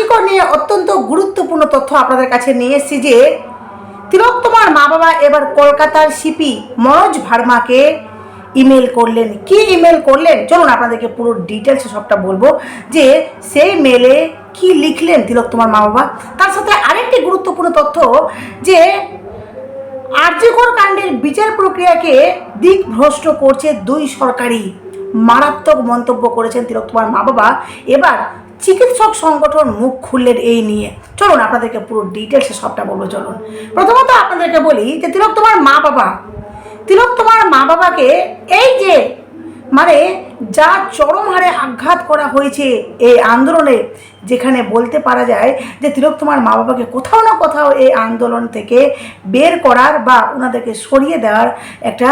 আর্জিকর নিয়ে অত্যন্ত গুরুত্বপূর্ণ তথ্য আপনাদের কাছে নিয়ে এসেছি যে তিলোত্তমার মা বাবা এবার কলকাতার সিপি মনোজ ভার্মাকে ইমেল করলেন। কি ইমেল করলেন? চলুন আপনাদেরকে পুরো ডিটেলসে সবটা বলব যে সেই মেলে কি লিখলেন তিলোত্তমার মা বাবা তার সাথে আরেকটি গুরুত্বপূর্ণ তথ্য যে আর্যকর কাণ্ডের বিচার প্রক্রিয়াকে দিকভ্রষ্ট করছে দুই সরকারি মারাত্মক মন্তব্য করেছেন তিলোত্তমার মা বাবা এবার চিকিৎসক সংগঠন মুখ খুললেন এই নিয়ে। চলুন, আপনাদেরকে পুরো ডিটেলসে সবটা বলব, চলুন। প্রথমত আপনাদেরকে বলি যে তিলোত্তমার মা বাবা। তিলোত্তমার মা বাবাকে এই যে মানে যা চরম হারে আঘাত করা হয়েছে এই আন্দোলনে, যেখানে বলতে পারা যায় যে তিলোত্তমার মা বাবাকে কোথাও না কোথাও এই আন্দোলন থেকে বের করার বা ওনাদেরকে সরিয়ে দেওয়ার একটা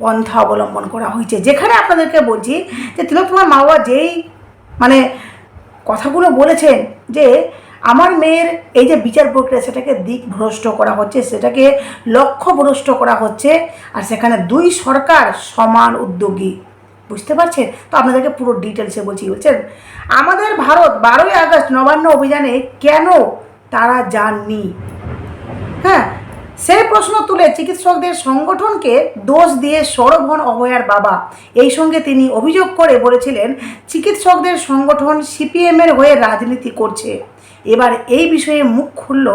পন্থা অবলম্বন করা হয়েছে। যেখানে আপনাদেরকে বলছি যে তিলোত্তমার মা বাবা যেই মানে কথাগুলো বলেছেন যে আমার মেয়ের এই যে বিচার প্রক্রিয়া সেটাকে দিক ভ্রষ্ট করা হচ্ছে, সেটাকে লক্ষ্য ভ্রষ্ট করা হচ্ছে, আর সেখানে দুই সরকার সমান উদ্যোগী। বুঝতে পারছেন? তো আপনাদেরকে পুরো ডিটেলসে বলছি। বলছেন, আমাদের ভারত বারোই আগস্ট নবান্ন অভিযানে কেন তারা যাননি? হ্যাঁ সেই প্রশ্ন তুলে চিকিৎসকদের সংগঠনকে দোষ দিয়ে সৌরভ হন অভয়ার বাবা। এই সঙ্গে তিনি অভিযোগ করে বলেছিলেন, চিকিৎসকদের সংগঠন সিপিএমের হয়ে রাজনীতি করছে। এবার এই বিষয়ে মুখ খুলল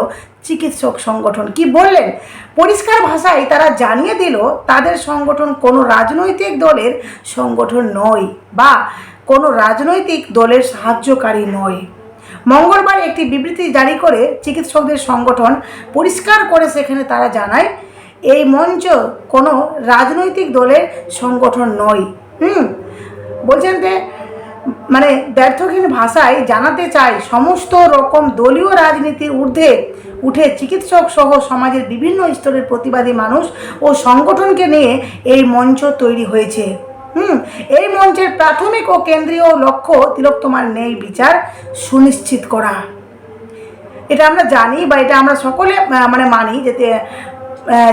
চিকিৎসক সংগঠন। কি বললেন? পরিষ্কার ভাষায় তারা জানিয়ে দিল, তাদের সংগঠন কোনো রাজনৈতিক দলের সংগঠন নয় বা কোনো রাজনৈতিক দলের সাহায্যকারী নয়। মঙ্গলবার একটি বিবৃতি জারি করে চিকিৎসকদের সংগঠন পরিষ্কার করে সেখানে তারা জানায়, এই মঞ্চ কোনো রাজনৈতিক দলের সংগঠন নয়। হুম। বলছেন যে মানে ব্যর্থহীন ভাষায় জানাতে চাই সমস্ত রকম দলীয় রাজনীতির ঊর্ধ্বে উঠে চিকিৎসক সহ সমাজের বিভিন্ন স্তরের প্রতিবাদী মানুষ ও সংগঠনকে নিয়ে এই মঞ্চ তৈরি হয়েছে। হুম, এই মঞ্চের প্রাথমিক ও কেন্দ্রীয় লক্ষ্য তিলোত্তমার নেই বিচার সুনিশ্চিত করা। এটা আমরা জানি বা এটা আমরা সকলে মানে মানি যে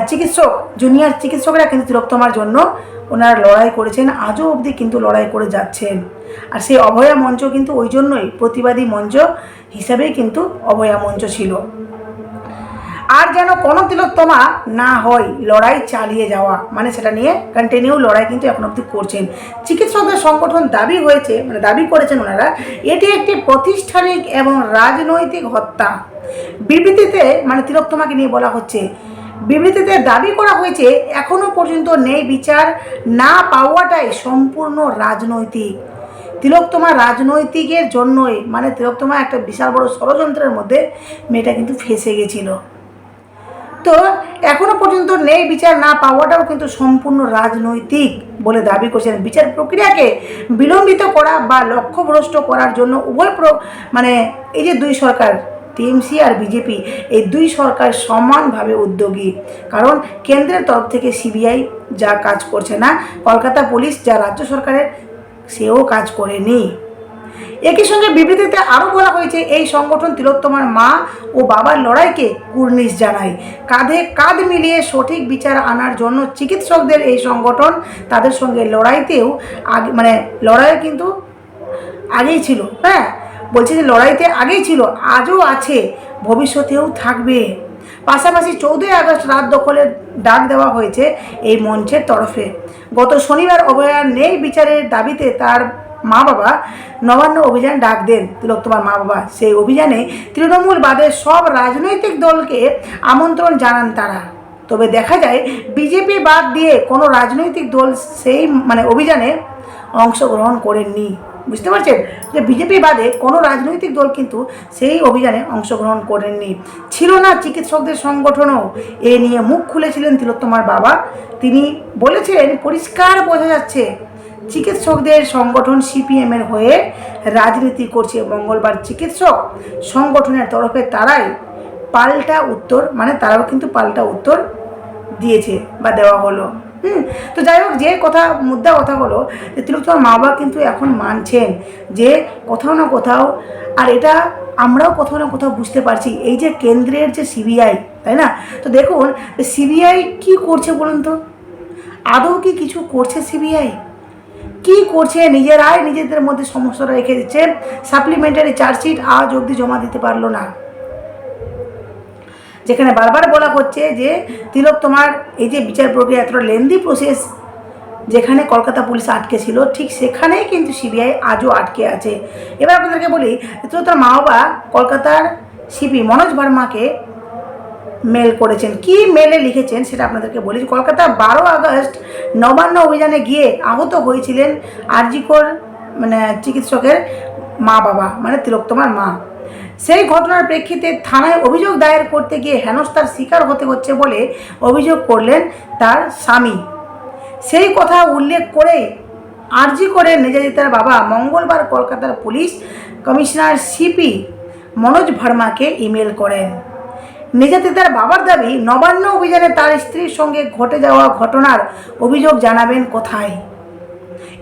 চিকিৎসক জুনিয়র চিকিৎসকরা কিন্তু তিলোত্তমার জন্য ওনারা লড়াই করেছেন, আজও অবধি কিন্তু লড়াই করে যাচ্ছেন। আর সেই অভয়া মঞ্চ কিন্তু ওই জন্যই প্রতিবাদী মঞ্চ হিসাবেই কিন্তু অভয়া মঞ্চ ছিল। আর যেন কোনো তিলোত্তমা না হয়, লড়াই চালিয়ে যাওয়া। মানে সেটা নিয়ে কন্টিনিউ লড়াই কিন্তু এখন অবধি করছেন। চিকিৎসকদের সংগঠন দাবি হয়েছে মানে দাবি করেছেন ওনারা, এটি একটি প্রাতিষ্ঠানিক এবং রাজনৈতিক হত্যা। বিবৃতিতে মানে তিলোত্তমাকে নিয়ে বলা হচ্ছে, বিবৃতিতে দাবি করা হয়েছে এখনও পর্যন্ত নেই বিচার না পাওয়াটাই সম্পূর্ণ রাজনৈতিক। তিলোত্তমা রাজনৈতিকের জন্যই মানে তিলোত্তমা একটা বিশাল বড় ষড়যন্ত্রের মধ্যে মেয়েটা কিন্তু ফেসে গেছিল। তো এখনও পর্যন্ত নেই বিচার, না পাওয়াটাও কিন্তু সম্পূর্ণ রাজনৈতিক বলে দাবি করছেন। বিচার প্রক্রিয়াকে বিলম্বিত করা বা লক্ষ্যভ্রষ্ট করার জন্য উভয় প্র- মানে এই যে দুই সরকার, টিএমসি আর বিজেপি, এই দুই সরকার সমানভাবে উদ্যোগী। কারণ কেন্দ্রের তরফ থেকে সিবিআই যা কাজ করছে না, কলকাতা পুলিশ যা রাজ্য সরকারের, সেও কাজ করেনি। একই সঙ্গে বিবৃতিতে আরও বলা হয়েছে, এই সংগঠন তিলোত্তমার মা ও বাবার লড়াইকে কুর্নিশ জানায়। কাঁধে কাঁধ মিলিয়ে সঠিক বিচার আনার জন্য চিকিৎসকদের এই সংগঠন তাদের সঙ্গে লড়াইতেও আগে মানে লড়াইয়ে কিন্তু আগেই ছিল হ্যাঁ? বলছে যে লড়াইতে আগেই ছিল, আজও আছে, ভবিষ্যতেও থাকবে। পাশাপাশি চৌদ্দই আগস্ট রাত দখলের ডাক দেওয়া হয়েছে এই মঞ্চের তরফে। গত শনিবার অভয়ার নেই বিচারের দাবিতে তার মা বাবা নবান্ন অভিযান ডাক দেন তিলোত্তমার মা বাবা সেই অভিযানে তৃণমূল বাদের সব রাজনৈতিক দলকে আমন্ত্রণ জানান তারা। তবে দেখা যায়, বিজেপি বাদ দিয়ে কোনো রাজনৈতিক দল সেই মানে অভিযানে অংশগ্রহণ করেননি। বুঝতে পারছেন? যে বিজেপি বাদে কোনো রাজনৈতিক দল কিন্তু সেই অভিযানে অংশগ্রহণ করেননি। ছিল না চিকিৎসকদের সংগঠনও। এ নিয়ে মুখ খুলেছিলেন তিলোত্তমার বাবা। তিনি বলেছিলেন, পরিষ্কার বোঝা যাচ্ছে চিকিৎসকদের সংগঠন সিপিএমের হয়ে রাজনীতি করছে মঙ্গলবার চিকিৎসক সংগঠনের তরফে তারাই পাল্টা উত্তর মানে তারাও কিন্তু পাল্টা উত্তর দিয়েছে বা দেওয়া হলো। হুম, তো যাই হোক, যে কথা, মুদ্রা কথা হলো যে তিলোত্তমার মা বাবা কিন্তু এখন মানছেন যে কোথাও না কোথাও, আর এটা আমরাও কোথাও না কোথাও বুঝতে পারছি, এই যে কেন্দ্রের যে সিবিআই তাই না? তো দেখুন সিবিআই কি করছে বলুন তো? আদৌ কি কিছু করছে সিবিআই কি করছে নিজেরাই নিজেদের মধ্যে সমস্যাটা রেখে দিচ্ছে। সাপ্লিমেন্টারি চার্জশিট আজ অবধি জমা দিতে পারল না। যেখানে বারবার বলা হচ্ছে যে, তিলক তোমার এই যে বিচার প্রক্রিয়া এতটা লেন্দি প্রসেস যেখানে কলকাতা পুলিশ আটকে ছিল, ঠিক সেখানেই কিন্তু সিবিআই আজও আটকে আছে। এবার আপনাদেরকে বলি তো তার মা বাবা কলকাতার সিপি মনোজ ভার্মাকে মেল করেছেন। কি মেলে লিখেছেন সেটা আপনাদেরকে বলি। কলকাতা বারো আগস্ট নবান্ন অভিযানে গিয়ে আহত হয়েছিলেন আরজিকর মানে চিকিৎসকের মা বাবা মানে তিলোত্তমার মা। সেই ঘটনার প্রেক্ষিতে থানায় অভিযোগ দায়ের করতে গিয়ে হেনস্থার শিকার হতে হচ্ছে বলে অভিযোগ করলেন তার স্বামী। সেই কথা উল্লেখ করে আরজি করে নির্যাতিতার বাবা মঙ্গলবার কলকাতার পুলিশ কমিশনার সিপি মনোজ ভার্মাকে ইমেল করেন। নির্যাতিতার বাবার দাবি, নবান্ন অভিযানে তার স্ত্রীর সঙ্গে ঘটে যাওয়া ঘটনার অভিযোগ জানাবেন কোথায়?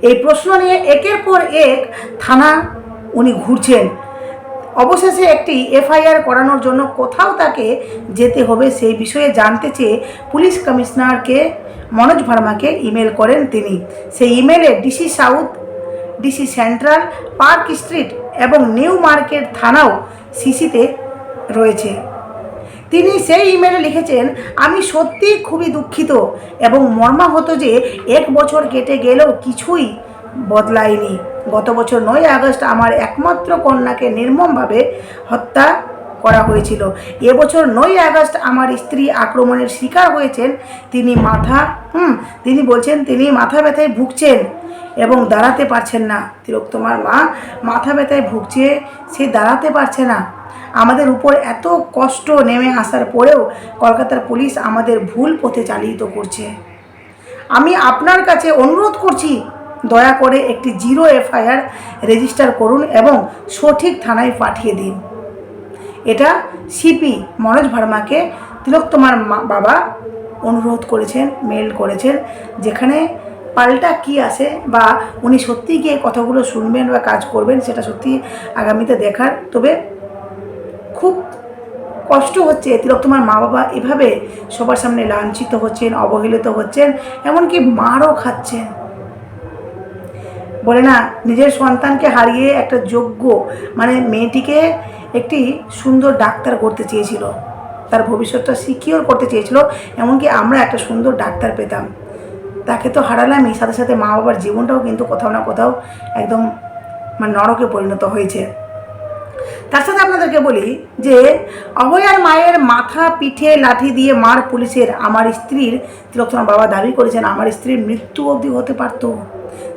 এই প্রশ্ন নিয়ে একের পর এক থানা উনি ঘুরছেন। অবশেষে একটি এফআইআর করানোর জন্য কোথাও তাকে যেতে হবে সেই বিষয়ে জানতে চেয়ে পুলিশ কমিশনারকে মনোজ ভার্মাকে ইমেল করেন তিনি। সেই ইমেলে DC south, DC central, park street এবং নিউ মার্কেট থানাও সিসিতে রয়েছে। তিনি সেই ইমেলে লিখেছেন, আমি সত্যি খুবই দুঃখিত এবং মর্মাহত যে এক বছর কেটে গেলেও কিছুই বদলায়নি। গত বছর নয় আগস্ট আমার একমাত্র কন্যাকে নির্মমভাবে হত্যা করা হয়েছিল। এবছর নয় আগস্ট আমার স্ত্রী আক্রমণের শিকার হয়েছেন। তিনি মাথা, হুম, তিনি বলছেন তিনি মাথা ব্যথায় ভুগছেন এবং দাঁড়াতে পারছেন না। তিলোত্তমার মা মাথা ব্যথায় ভুগছে, সে দাঁড়াতে পারছে না। আমাদের উপর এত কষ্ট নেমে আসার পরেও কলকাতার পুলিশ আমাদের ভুল পথে চালিত করছে। আমি আপনার কাছে অনুরোধ করছি, দয়া করে একটি জিরো এফআইআর রেজিস্টার করুন এবং সঠিক থানায় পাঠিয়ে দিন। এটা সিপি মনোজ ভার্মাকে তিলোত্তমার বাবা অনুরোধ করেছেন মেল করেছেন, যেখানে পাল্টা কি আসে বা উনি সত্যিই গিয়ে কথাগুলো শুনবেন বা কাজ করবেন সেটা সত্যি আগামীতে দেখার। তবে খুব কষ্ট হচ্ছে তিলোত্তমার মা, বাবা এভাবে সবার সামনে লাঞ্ছিত হচ্ছেন, অবহেলিত হচ্ছেন, এমনকি মারও খাচ্ছেন। বলে না, নিজের সন্তানকে হারিয়ে একটা যোগ্য মানে মেয়েটিকে একটি সুন্দর ডাক্তার করতে চেয়েছিল। তার ভবিষ্যৎটা সিকিওর করতে চেয়েছিল, এমনকি আমরা একটা সুন্দর ডাক্তার পেতাম। তাকে তো হারালামই, সাথে সাথে মা বাবার জীবনটাও কিন্তু কোথাও না কোথাও একদম মানে নরকে পরিণত হয়েছে। তার সাথে আপনাদেরকে বলি যে, অভয়ার মায়ের মাথা, পিঠে, লাঠি দিয়ে মার পুলিশের আমার স্ত্রীর, তিলোত্তমার বাবা দাবি করেছেন, আমার স্ত্রীর মৃত্যু অবধি হতে পারতো।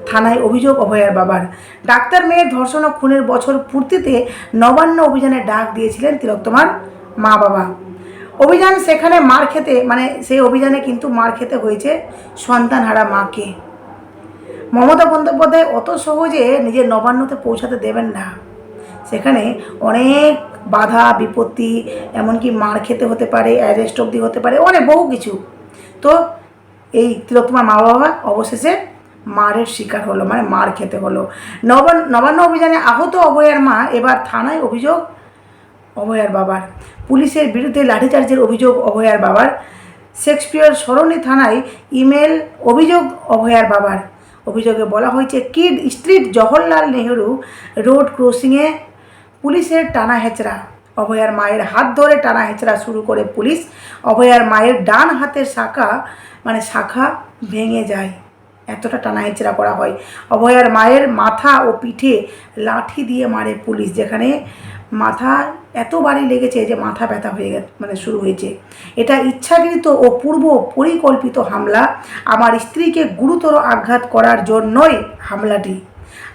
থানায় অভিযোগ, অভয়ার বাবার। ডাক্তার মেয়ের ধর্ষণ ও খুনের বছর পূর্তিতে নবান্ন অভিযানে ডাক দিয়েছিলেন তিলোত্তমার মা বাবা অভিযান সেখানে মার খেতে মানে সেই অভিযানে কিন্তু মার খেতে হয়েছে সন্তানহারা মাকে। মমতা বন্দ্যোপাধ্যায় অত সহজে নিজের নবান্নতে পৌঁছাতে দেবেন না। সেখানে অনেক বাধা, বিপত্তি, এমনকি মার খেতে হতে পারে, অ্যারেস্ট অবধি হতে পারে, অনেক বহু কিছু। তো এই তিলোত্তমার মা বাবা অবশেষে মারের শিকার হলো মানে মার খেতে হলো। নবান নবান্ন অভিযানে আহত অভয়ার মা এবার থানায় অভিযোগ, অভয়ার বাবার। পুলিশের বিরুদ্ধে লাঠিচার্জের অভিযোগ, অভয়ার বাবার। শেক্সপিয়র সরণি থানায় ইমেল, অভিযোগ, অভয়ার বাবার। অভিযোগে বলা হয়েছে, Kyd street Jawaharlal Nehru road ক্রসিংয়ে পুলিশের টানা হেচড়া। অভয়ার মায়ের হাত ধরে টানা হেচড়া শুরু করে পুলিশ। অভয়ার মায়ের ডান হাতের শাখা মানে শাখা ভেঙে যায়। এতটা টানা হেচড়া করা হয়। অভয়ার মায়ের মাথা ও পিঠে লাঠি দিয়ে মারে পুলিশ, যেখানে মাথা এত বাড়ি লেগেছে যে মাথা ব্যথা হয়ে গে মানে শুরু হয়েছে। এটা ইচ্ছাকৃত ও পূর্ব পরিকল্পিত হামলা। আমার স্ত্রীকে গুরুতর আঘাত করার জন্যই হামলাটি।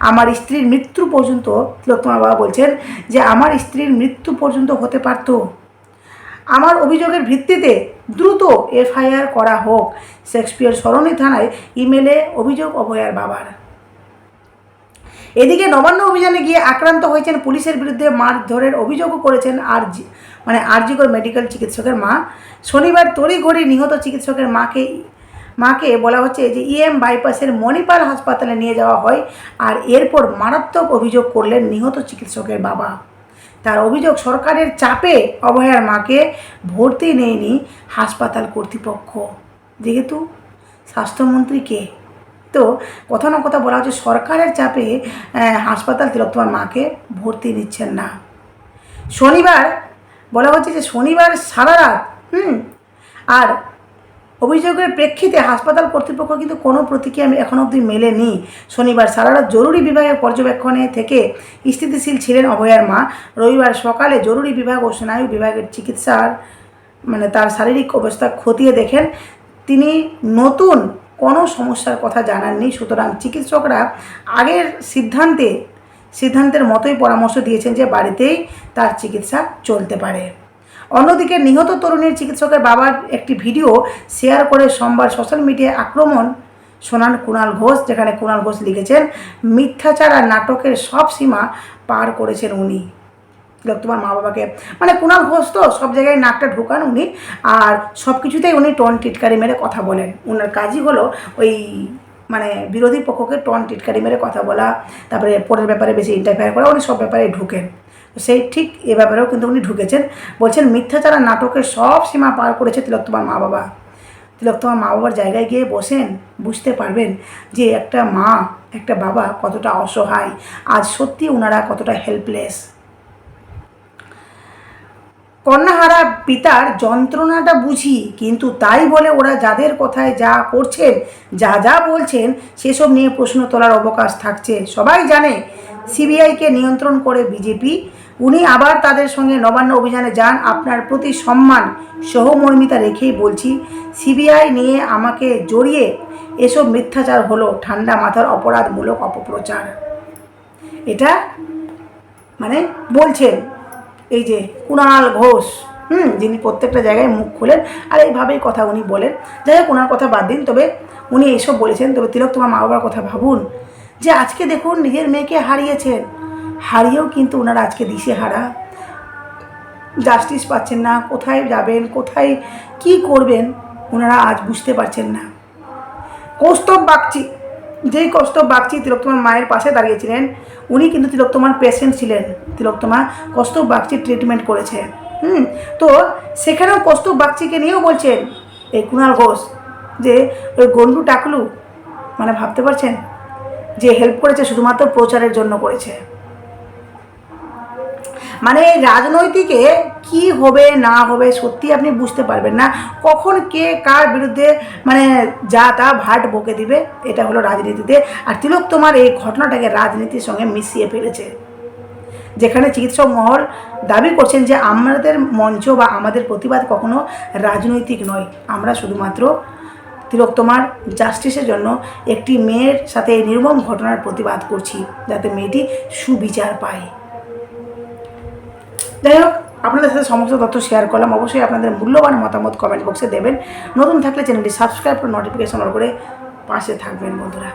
আমার স্ত্রীর মৃত্যু পর্যন্ত তিলোত্তমা বাবা বলছেন যে আমার স্ত্রীর মৃত্যু পর্যন্ত হতে পারতো। আমার অভিযোগের ভিত্তিতে দ্রুত এফআইআর করা হোক, শেক্সপিয়ার সরণি থানায় ইমেলে অভিযোগ অভয়ার বাবার। এদিকে নবান্ন অভিযানে গিয়ে আক্রান্ত হয়েছেন পুলিশের বিরুদ্ধে মারধরের অভিযোগও করেছেন আর মানে আরজিকর মেডিকেল চিকিৎসকের মা। শনিবার তড়িঘড়ি নিহত চিকিৎসকের মাকে মাকে বলা হচ্ছে যে ইএম বাইপাসের মণিপাল হাসপাতালে নিয়ে যাওয়া হয় আর এরপর মারাত্মক অভিযোগ করলেন নিহত চিকিৎসকের বাবা। তার অভিযোগ সরকারের চাপে অভয়ার মাকে ভর্তি নেয়নি হাসপাতাল কর্তৃপক্ষ। যেহেতু স্বাস্থ্যমন্ত্রী কে? তো কথা না কথা বলা হচ্ছে সরকারের চাপে হাসপাতাল তিলোত্তমার মাকে ভর্তি নিচ্ছেন না। শনিবার, বলা হচ্ছে যে শনিবার সারা রাত, হুম, আর অভিযোগের প্রেক্ষিতে হাসপাতাল কর্তৃপক্ষ কিন্তু কোনো প্রতিক্রিয়া আমি এখনও অবধি মেলেনি। শনিবার সারারাত জরুরি বিভাগের পর্যবেক্ষণে থেকে স্থিতিশীল ছিলেন অভয়ার মা। রবিবার সকালে জরুরি বিভাগ ও স্নায়ু বিভাগের চিকিৎসার মানে তার শারীরিক অবস্থা খতিয়ে দেখেন। তিনি নতুন কোনো সমস্যার কথা জানাননি, সুতরাং চিকিৎসকরা আগের সিদ্ধান্তে, সিদ্ধান্তের মতোই পরামর্শ দিয়েছেন যে বাড়িতেই তার চিকিৎসা চলতে পারে। অন্যদিকে নিহত তরুণীর চিকিৎসকের বাবার একটি ভিডিও শেয়ার করে সোমবার সোশ্যাল মিডিয়ায় আক্রমণ শোনান কুণাল ঘোষ, যেখানে কুণাল ঘোষ লিখেছেন, মিথ্যাচার আর নাটকের সব সীমা পার করেছেন উনি। লোক তোমার মা বাবাকে মানে কুণাল ঘোষ তো সব জায়গায় নাকটা ঢোকান উনি, আর সব কিছুতেই উনি টন টিটকারি মেরে কথা বলেন। ওনার কাজই হলো ওই মানে বিরোধী পক্ষকে টন টিটকারি মেরে কথা বলা, তারপরে পরের ব্যাপারে বেশি ইন্টারফেয়ার করা, উনি সব ব্যাপারে ঢুকেন। সেই ঠিক এ ব্যাপারেও কিন্তু উনি ঢুকেছেন। বলছেন, মিথ্যাচার নাটকের সব সীমা পার করেছে তিলক তোমার মা বাবা। তিলক তোমার মা বাবার জায়গায় গিয়ে বসেন, বুঝতে পারবেন যে একটা মা, একটা বাবা কতটা অসহায়। আজ সত্যি ওনারা কতটা হেল্পলেস কন্যাহারা পিতার যন্ত্রণাটা বুঝি, কিন্তু তাই বলে ওরা যাদের কথায় যা করছেন, যা যা বলছেন, সেসব নিয়ে প্রশ্ন তোলার অবকাশ থাকছে। সবাই জানে সিবিআইকে নিয়ন্ত্রণ করে বিজেপি উনি আবার তাদের সঙ্গে নবান্ন অভিযানে যান। আপনার প্রতি সম্মান সহমর্মিতা রেখেই বলছি, সিবিআই নিয়ে আমাকে জড়িয়ে এসব মিথ্যাচার হলো, ঠান্ডা মাথার অপরাধমূলক অপপ্রচার। এটা মানে বলছেন, এই যে কুণাল ঘোষ, হুম, যিনি প্রত্যেকটা জায়গায় মুখ খোলেন, আর এইভাবেই কথা উনি বলেন। যাই হোক ওনার কথা বাদ দিন, তবে উনি এইসব বলেছেন, তবে তিলক, তোমার মা বাবার কথা ভাবুন। যে আজকে দেখুন, নিজের মেয়েকে হারিয়েছেন। হারিয়েও কিন্তু ওনারা আজকে দিশে হারা জাস্টিস পাচ্ছেন না, কোথায় যাবেন, কোথায় কি করবেন, ওনারা আজ বুঝতে পারছেন না। কৌস্তব বাগচি, যেই কৌস্তব বাগচি তিলোত্তমার মায়ের পাশে দাঁড়িয়েছিলেন, উনি কিন্তু তিলোত্তমার পেশেন্ট ছিলেন। তিলোত্তমা কৌস্তব বাগচির ট্রিটমেন্ট করেছে। হুম, তো সেখানেও কৌস্তব বাগচিকে নিয়েও বলছেন এই কুণাল ঘোষ যে, ওই গন্ডু টাকলু মানে ভাবতে পারছেন? যে হেল্প করেছে, শুধুমাত্র প্রচারের জন্য করেছে। মানে রাজনৈতিকে কি হবে, না হবে সত্যি আপনি বুঝতে পারবেন না। কখন কে কার বিরুদ্ধে মানে যা তা ভাট বকে দিবে, এটা হলো রাজনীতিতে। আর তিলক, তোমার এই ঘটনাটাকে রাজনীতির সঙ্গে মিশিয়ে ফেলেছে। যেখানে চিকিৎসক মহল দাবি করছেন যে আমাদের মঞ্চ বা আমাদের প্রতিবাদ কখনো রাজনৈতিক নয়। আমরা শুধুমাত্র তিলোত্তমার জাস্টিসের জন্য একটি মেয়ের সাথে নির্মম ঘটনার প্রতিবাদ করছি, যাতে মেয়েটি সুবিচার পায়। যাই হোক, আপনাদের সাথে সমস্ত তথ্য শেয়ার করলাম। অবশ্যই আপনাদের মূল্যবান মতামত কমেন্ট বক্সে দেবেন। নতুন থাকলে চ্যানেলটি সাবস্ক্রাইব করে নোটিফিকেশন অন করে পাশে থাকবেন, বন্ধুরা।